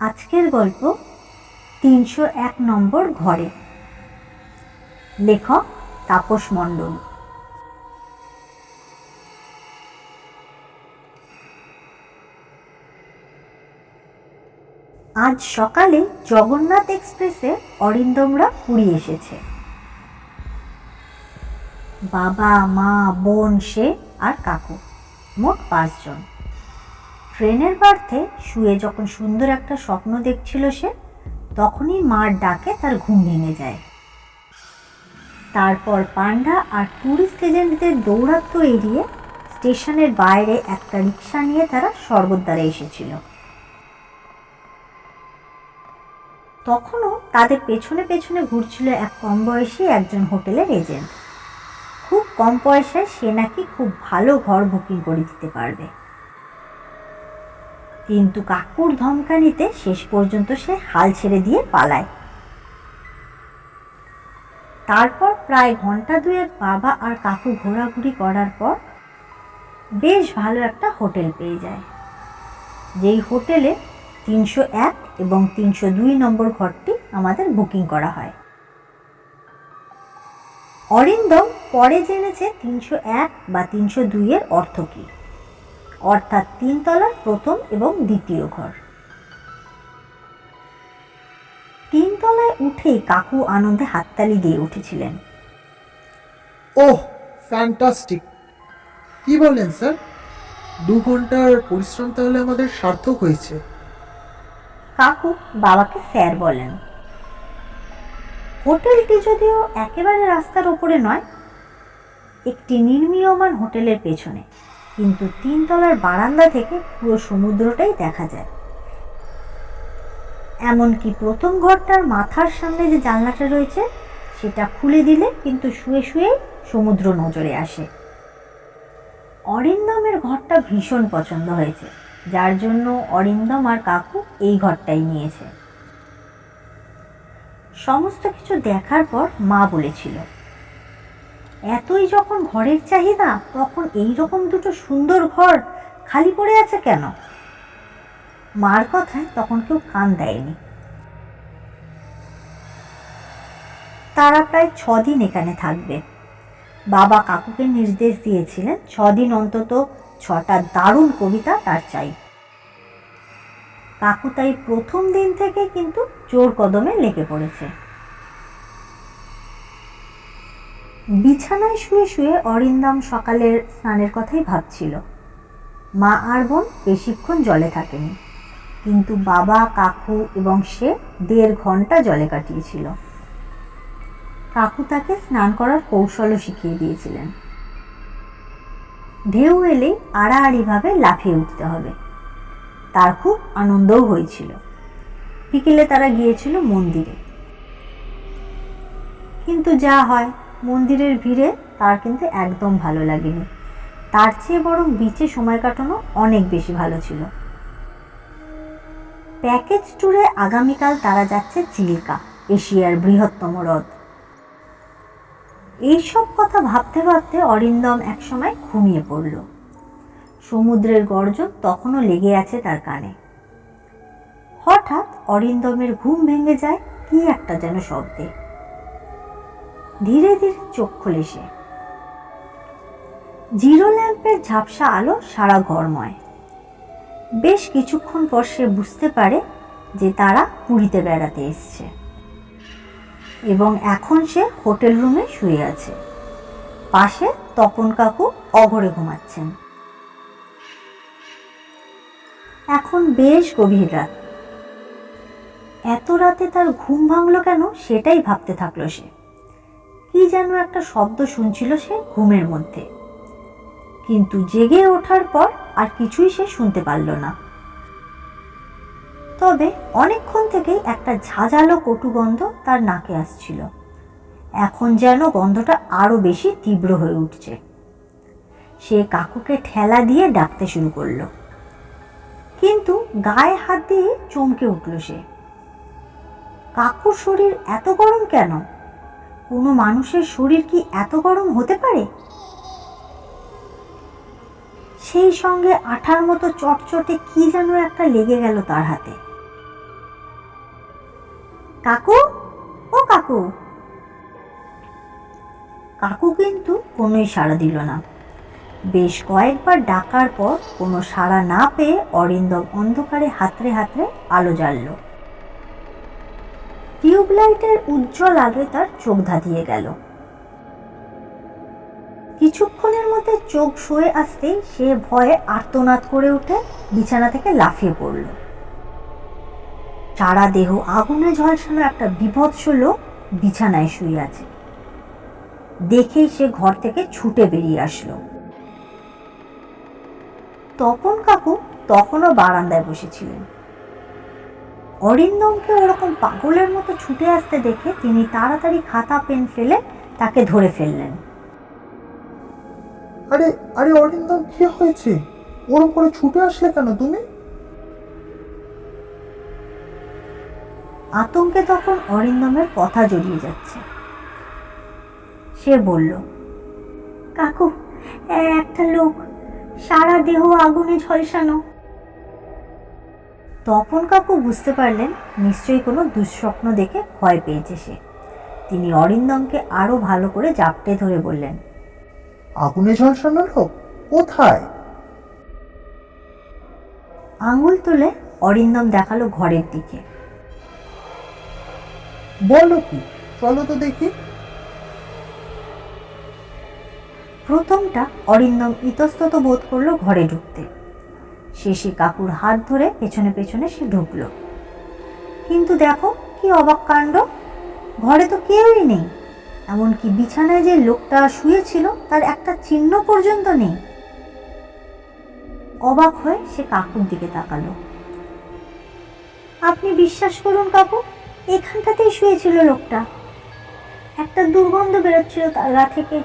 আজকের গল্প তিনশো এক নম্বর ঘরে। লেখক তাপস মণ্ডল। আজ সকালে জগন্নাথ এক্সপ্রেসে অরিন্দমরা পুরী এসেছে। বাবা, মা, বোন, সে আর কাকু, মোট পাঁচজন। ট্রেনের বার্থে শুয়ে যখন সুন্দর একটা স্বপ্ন দেখছিল সে, তখনই মার ডাকে তার ঘুম ভেঙে যায়। তারপর পান্ডা আর ট্যুরিস্ট এজেন্টদের দৌরাত্ম এড়িয়ে স্টেশনের বাইরে একটা রিক্সা নিয়ে তারা স্বর্গদ্বারে এসেছিল। তখনও তাদের পেছনে পেছনে ঘুরছিল এক কম বয়সী একজন হোটেলের এজেন্ট। খুব কম পয়সায় সে নাকি খুব ভালো ঘর বুকিং করে দিতে পারবে। কিন্তু কাকুর ধমকানিতে শেষ পর্যন্ত সে হাল ছেড়ে দিয়ে পালায়। তারপর প্রায় ঘণ্টা দুয়েক বাবা আর কাকু ঘোরাঘুরি করার পর বেশ ভালো একটা হোটেল পেয়ে যায়। যেই হোটেলে তিনশো এক এবং তিনশো দুই নম্বর ঘরটি আমাদের বুকিং করা হয়। অরিন্দম পরে জেনেছে তিনশো এক বা তিনশো দুইয়ের অর্থ কী। অর্থাৎ তিনতলার প্রথম এবং দ্বিতীয় ঘর। তিনতলায় উঠেই কাকু আনন্দে হাততালি দিয়ে উঠেছিলেন। ওহ ফ্যান্টাস্টিক কি বলেন স্যার দু ঘণ্টার পরিশ্রম তাহলে আমাদের সার্থক হয়েছে। কাকু বাবাকে স্যার বলেন। হোটেলটি যদিও একেবারে রাস্তার ওপরে নয় একটি নির্মীয়মান হোটেলের পেছনে। কিন্তু তিনতলার বারান্দা থেকে পুরো সমুদ্রটাই দেখা যায়। এমনকি প্রথম ঘরটার মাথার সামনে যে জানলাটা রয়েছে, সেটা খুলে দিলে কিন্তু শুয়ে শুয়ে সমুদ্র নজরে আসে। অরিন্দমের ঘরটা ভীষণ পছন্দ হয়েছে, যার জন্য অরিন্দম আর কাকু এই ঘরটাই নিয়েছে। সমস্ত কিছু দেখার পর মা বলেছিল এতই যখন ঘরের চাহিদা, তখন এই রকম দুটো সুন্দর ঘর খালি পড়ে আছে কেন? মার কথায় তখন কেউ কান দেয়নি। তারা প্রায় ছদিন এখানে থাকবে। বাবা কাকুকে নির্দেশ দিয়েছিলেন, ছদিন অন্তত ছটা দারুণ কবিতা তার চাই। কাকু তাই প্রথম দিন থেকে কিন্তু জোর কদমে লেগে পড়েছে। বিছানায় শুয়ে শুয়ে অরিন্দম সকালের স্নানের কথাই ভাবছিল। মা আর বোন বেশিক্ষণ জলে থাকেনি, কিন্তু বাবা, কাকু এবং সে দেড় ঘণ্টা জলে কাটিয়েছিল। কাকু তাকে স্নান করার কৌশলও শিখিয়ে দিয়েছিলেন। ঢেউ এলেই আড়াআড়িভাবে লাফিয়ে উঠতে হবে। তার খুব আনন্দও হয়েছিল। বিকেলে তারা গিয়েছিল মন্দিরে। কিন্তু যা হয় মন্দিরের ভিড়ে তার কিন্তু একদম ভালো লাগেনি। তার চেয়ে বরং বিচে সময় কাটানো অনেক বেশি ভালো ছিল। প্যাকেজ ট্যুরে আগামীকাল তারা যাচ্ছে চিলিকা, এশিয়ার বৃহত্তম হ্রদ। এইসব কথা ভাবতে ভাবতে অরিন্দম একসময় ঘুমিয়ে পড়ল। সমুদ্রের গর্জন তখনও লেগে আছে তার কানে। হঠাৎ অরিন্দমের ঘুম ভেঙে যায় কি একটা যেন শব্দে। ধীরে ধীরে চোখ খুলে সে। জিরো ল্যাম্পের ঝাপসা আলো সারা ঘরময়। বেশ কিছুক্ষণ পর সে বুঝতে পারে যে তারা পুরীতে বেড়াতে এসছে। এবং এখন সে হোটেল রুমে শুয়ে আছে। পাশে তপন কাকু অঘরে ঘুমাচ্ছেন। এখন বেশ গভীর রাত। এত রাতে তার ঘুম ভাঙলো কেন সেটাই ভাবতে থাকল সে। কি যেন একটা শব্দ শুনছিল সে ঘুমের মধ্যে। কিন্তু জেগে ওঠার পর আর কিছুই সে শুনতে পারল না। তবে অনেকক্ষণ থেকেই একটা ঝাঁঝালো কটু গন্ধ তার নাকে আসছিল। এখন যেন গন্ধটা আরও বেশি তীব্র হয়ে উঠছে। সে কাকুকে ঠেলা দিয়ে ডাকতে শুরু করল। কিন্তু গায়ে হাত দিয়ে চমকে উঠল সে। কাকুর শরীর এত গরম কেন? কোনো মানুষের শরীর কি এত গরম হতে পারে? সেই সঙ্গে আঠার মতো চটচটে কি যেন একটা লেগে গেল তার হাতে। কাকু? ও কাকু। কাকু কিন্তু কোনোই সাড়া দিল না। বেশ কয়েকবার ডাকার পর কোনো সাড়া না পেয়ে অরিন্দম অন্ধকারে হাতড়ে হাতড়ে আলো জ্বালল। টিউবলাইটের উজ্জ্বল আলোয় তার চোখ ধাঁধিয়ে গেল। কিছুক্ষণের মধ্যে চোখ শুয়ে আসতেই সে ভয়ে আর্তনাদ করে উঠে বিছানা থেকে লাফিয়ে পড়ল। সারা দেহ আগুনে ঝলসানো একটা বিভৎস লোক বিছানায় শুয়ে আছে। দেখেই সে ঘর থেকে ছুটে বেরিয়ে আসলো। তপন কাকু তখনও বারান্দায় বসেছিলেন। অরিন্দমকে ওরকম পাগলের মতো ছুটে আসতে দেখে তিনি তাড়াতাড়ি খাতা পেন ফেলে তাকে ধরে ফেললেন। আরে আরে অরিন্দম কি হয়েছে? ওরম করে ছুটে আসলে কেন তুমি? আতঙ্কে তখন অরিন্দমের কথা জড়িয়ে যাচ্ছে। সে বলল কাকু একটা লোক সারা দেহ আগুনে ঝলসানো তপন কাকু বুঝতে পারলেন নিশ্চয়ই কোনো দুঃস্বপ্ন দেখে ভয় পেয়েছে সে। তিনি অরিন্দমকে আরও ভালো করে জাপটে ধরে বললেন আগুনে ঝলসানো লোক কোথায়? আঙুল তুলে অরিন্দম দেখাল ঘরের দিকে। বলো কি চলো তো দেখি। প্রথমটা অরিন্দম ইতস্তত বোধ করল ঘরে ঢুকতে। শেষে কাকুর হাত ধরে পেছনে পেছনে সে ঢুকলো। কিন্তু দেখো কি অবাক কাণ্ড। ঘরে তো কেউই নেই। এমনকি বিছানায় যে লোকটা শুয়েছিল, তার একটা চিহ্ন পর্যন্ত নেই। অবাক হয়ে সে কাকুর দিকে তাকালো। আপনি বিশ্বাস করুন কাকু, এখানটাতেই শুয়েছিল লোকটা। একটা দুর্গন্ধ বেরোচ্ছিল তার গা থেকে।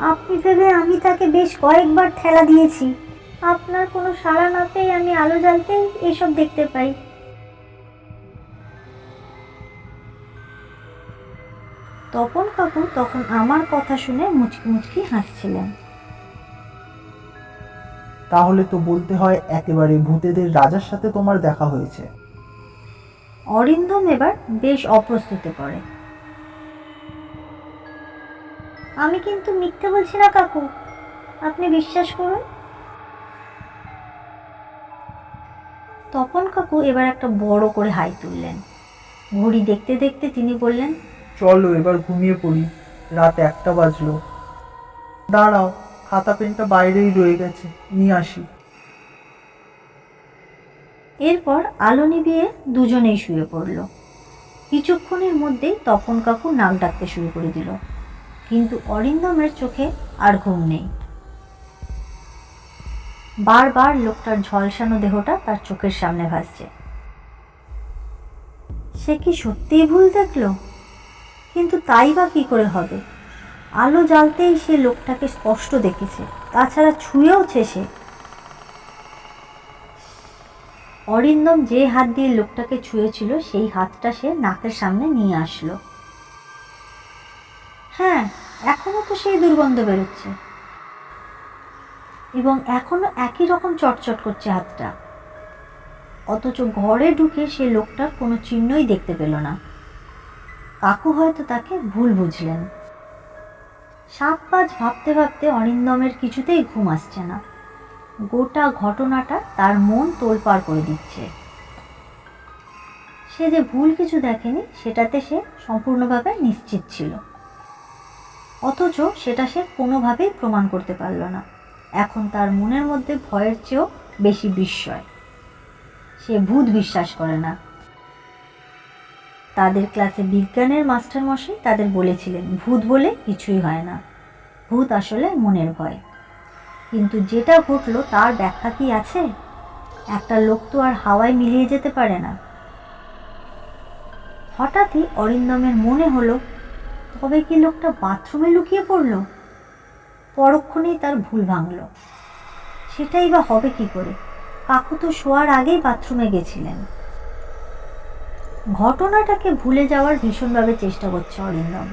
আপনি ভেবে আমি তাকে বেশ কয়েকবার ঠেলা দিয়েছি। আপনার কোনো সাড়া না পেয়ে আমি আলো জ্বালতেই এসব দেখতে পাই। তপন কাকু তখন আমার কথা শুনে মুচকি মুচকি হাসছিলেন। তাহলে তো বলতে হয় একেবারে ভূতেদের রাজার সাথে তোমার দেখা হয়েছে। অরিন্দম এবার বেশ অপ্রস্তুতে পড়ে আমি কিন্তু মিথ্যে বলছি না কাকু। আপনি বিশ্বাস করুন তপন কাকু এবার একটা বড় করে হাই তুললেন। ঘড়ি দেখতে দেখতে তিনি বললেন চলো এবার ঘুমিয়ে পড়ি। রাত একটা বাজলো। দাঁড়াও খাতা পেনটা বাইরেই রয়ে গেছে নিয়ে আসি। এরপর আলো নিভিয়ে দুজনেই শুয়ে পড়ল। কিছুক্ষণের মধ্যেই তপন কাকু নাক ডাকতে শুরু করে দিল। কিন্তু অরিন্দমের চোখে আর ঘুম নেই। বারবার লোকটার ঝলসানো দেহটা তার চোখের সামনে ভাসছে। সে কি সত্যিই ভুল দেখল? কিন্তু তাই বা কী করে হবে? আলো জ্বালতেই সে লোকটাকে স্পষ্ট দেখেছে, তাছাড়া ছুঁয়েওছে সে অরিন্দম যে হাত দিয়ে লোকটাকে ছুঁয়েছিল, সেই হাতটা সে নাকের সামনে নিয়ে আসলো। হ্যাঁ এখনও তো সেই দুর্গন্ধ বেরোচ্ছে। এবং এখনও একই রকম চটচট করছে হাতটা। অথচ ঘরে ঢুকে সে লোকটার কোনো চিহ্নই দেখতে পেল না। কাকু হয়তো তাকে ভুল বুঝলেন। সাত পাঁচ ভাবতে ভাবতে অরিন্দমের কিছুতেই ঘুম আসছে না। গোটা ঘটনাটা তার মন তোলপাড় করে দিচ্ছে। সে যে ভুল কিছু দেখেনি, সেটাতে সে সম্পূর্ণভাবে নিশ্চিত ছিল। অথচ সেটা সে কোনোভাবেই প্রমাণ করতে পারল না। এখন তার মনের মধ্যে ভয়ের চেয়েও বেশি বিস্ময়। সে ভূত বিশ্বাস করে না। তাদের ক্লাসে বিজ্ঞানের মাস্টারমশাই তাদের বলেছিলেন, ভূত বলে কিছুই হয় না। ভূত আসলে মনের ভয়। কিন্তু যেটা ঘটলো, তার ব্যাখ্যা কি আছে? একটা লোক তো আর হাওয়ায় মিলিয়ে যেতে পারে না। হঠাৎই অরিন্দমের মনে হলো, তবে কি লোকটা বাথরুমে লুকিয়ে পড়ল? পরক্ষণেই তার ভুল ভাঙলো। সেটাই বা হবে কি করে? কাকু তো শোয়ার আগেই বাথরুমে গেছিলেন। ঘটনাটাকে ভুলে যাওয়ার ভীষণভাবে চেষ্টা করছে অরিন্দম।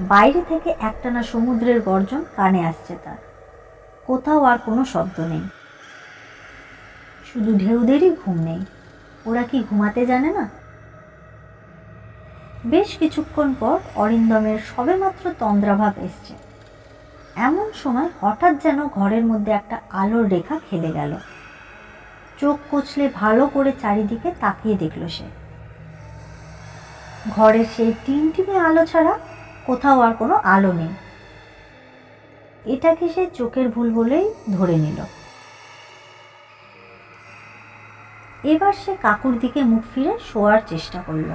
বাইরে থেকে একটানা সমুদ্রের গর্জন কানে আসছে তার। কোথাও আর কোনো শব্দ নেই। শুধু ঢেউদেরই ঘুম নেই। ওরা কি ঘুমাতে জানে না? বেশ কিছুক্ষণ পর অরিন্দমের সবেমাত্র তন্দ্রাভাব এসছে। এমন সময় হঠাৎ যেন ঘরের মধ্যে একটা আলোর রেখা খেলে গেল। চোখ কচলে ভালো করে চারিদিকে তাকিয়ে দেখল সে। ঘরের সেই টিমটিমে আলো ছাড়া কোথাও আর কোনো আলো নেই। এটাকে সে চোখের ভুল বলেই ধরে নিল। এবার সে কাকুর দিকে মুখ ফিরে শোয়ার চেষ্টা করল।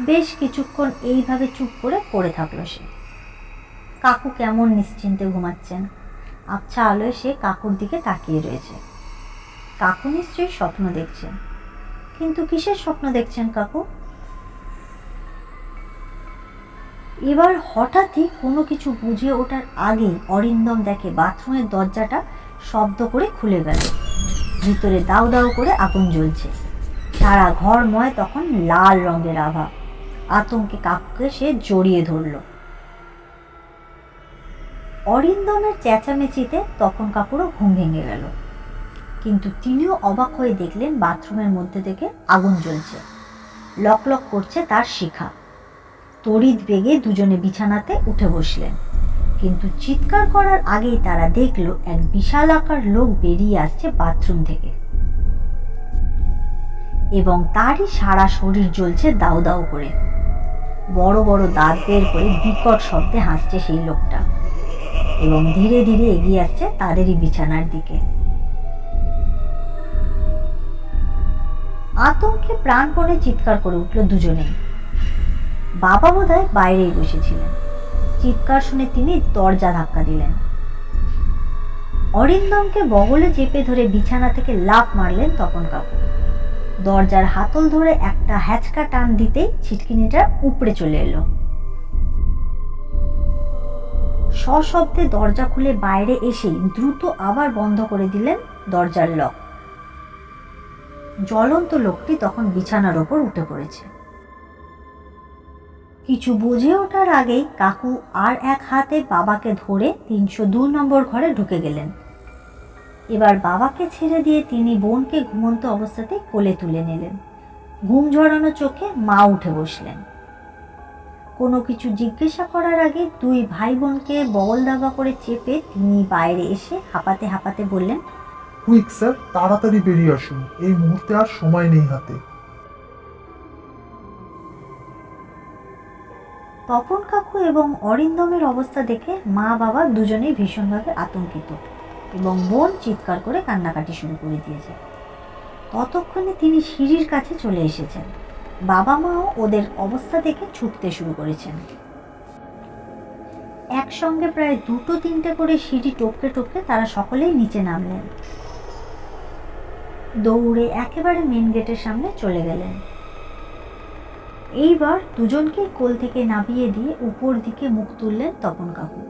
বেশ কিছুক্ষণ এইভাবে চুপ করে পড়ে থাকল সে। কাকু কেমন নিশ্চিন্তে ঘুমাচ্ছেন? আবছা আলোয় সে কাকুর দিকে তাকিয়ে রয়েছে। কাকু নিশ্চয়ই স্বপ্ন দেখছেন। কিন্তু কিসের স্বপ্ন দেখছেন কাকু? এবার হঠাৎই কোনো কিছু বুঝে ওঠার আগেই অরিন্দম দেখে বাথরুমের দরজাটা শব্দ করে খুলে গেল। ভিতরে দাউ দাউ করে আগুন জ্বলছে। সারা ঘরময় তখন লাল রঙের আভা। আতঙ্কে কাকুকে সে জড়িয়ে ধরল। অরিন্দমের চেঁচামেচিতে তখন কাকুরও ঘুম ভেঙে গেল। কিন্তু তিনিও অবাক হয়ে দেখলেন বাথরুমের মধ্যে থেকে আগুন জ্বলছে। লক লক করছে তার শিখা। তড়িৎ বেগে দুজনে বিছানাতে উঠে বসলেন। কিন্তু চিৎকার করার আগেই তারা দেখল এক বিশালাকার লোক বেরিয়ে আসছে বাথরুম থেকে। এবং তারই সারা শরীর জ্বলছে দাউ দাউ করে। বড় বড় দাঁত বের করে বিকট শব্দে হাসছে সেই লোকটা। এবং ধীরে ধীরে এগিয়ে আসছে তাদেরই বিছানার দিকে। আতঙ্কে প্রাণপণে চিৎকার করে উঠল দুজনেই। বাবা বোধহয় বাইরেই বসেছিলেন। চিৎকার শুনে তিনি দরজা ধাক্কা দিলেন। অরিন্দমকে বগলে চেপে ধরে বিছানা থেকে লাফ মারলেন তপন কাকু। দরজার হাতল ধরে একটা হ্যাচকা টান দিতেই ছিটকিনিটা উপড়ে চলে এলো। সশব্দে দরজা খুলে বাইরে এসেই দ্রুত আবার বন্ধ করে দিলেন দরজার লক। জ্বলন্ত লোকটি তখন বিছানার ওপর উঠে পড়েছে। কিছু বুঝে ওঠার আগেই কাকু আর এক হাতে বাবাকে ধরে তিনশো দু নম্বর ঘরে ঢুকে গেলেন। এবার বাবাকে ছেড়ে দিয়ে তিনি বোনকে ঘুমন্ত অবস্থাতে কোলে তুলে নিলেন। ঘুম ঝরানো চোখে মা উঠে বসলেন। কোনো কিছু জিজ্ঞাসা করার আগে দুই ভাই বোনকে বগল দাবা করে চেপে তিনি বাইরে এসে হাঁপাতে হাঁপাতে বললেন কুইক স্যার তাড়াতাড়ি বেরিয়ে আসুন। এই মুহূর্তে আর সময় নেই হাতে। তপন কাকু এবং অরিন্দমের অবস্থা দেখে মা বাবা দুজনেই ভীষণভাবে আতঙ্কিত এবং বোন চিৎকার করে কান্নাকাটি শুরু করে দিয়েছে। ততক্ষণে তিনি সিঁড়ির কাছে চলে এসেছেন। বাবা মাও ওদের অবস্থা দেখে ছুটতে শুরু করেছেন। একসঙ্গে প্রায় দুটো তিনটে করে সিঁড়ি টপকে টপকে তারা সকলেই নিচে নামলেন। দৌড়ে একেবারে মেন গেটের সামনে চলে গেলেন। এইবার দুজনকে কোল থেকে নামিয়ে দিয়ে উপর দিকে মুখ তুললেন তপন কাকু।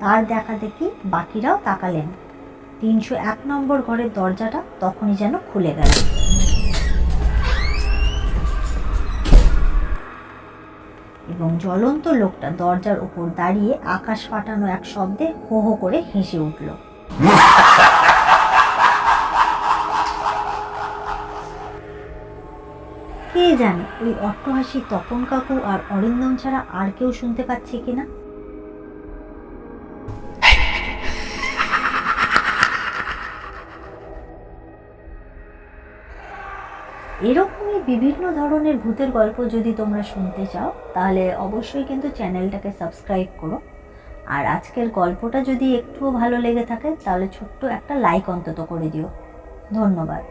তার দেখা দেখি বাকিরাও তাকালেন। তিনশো এক নম্বর ঘরের দরজাটা তখনই যেন খুলে গেল। এবং জ্বলন্ত লোকটা দরজার উপর দাঁড়িয়ে আকাশ ফাটানো এক শব্দে হো হো করে হেসে উঠল। কে জানে ওই অট্টহাসি তপন কাকু আর অরিন্দম ছাড়া আর কেউ শুনতে পাচ্ছে কিনা? এরকমই বিভিন্ন ধরনের ভূতের গল্প যদি তোমরা শুনতে চাও, তাহলে অবশ্যই কিন্তু চ্যানেলটাকে সাবস্ক্রাইব করো। আর আজকের গল্পটা যদি একটুও ভালো লেগে থাকে, তাহলে ছোট্ট একটা লাইক অন্তত করে দিও। ধন্যবাদ।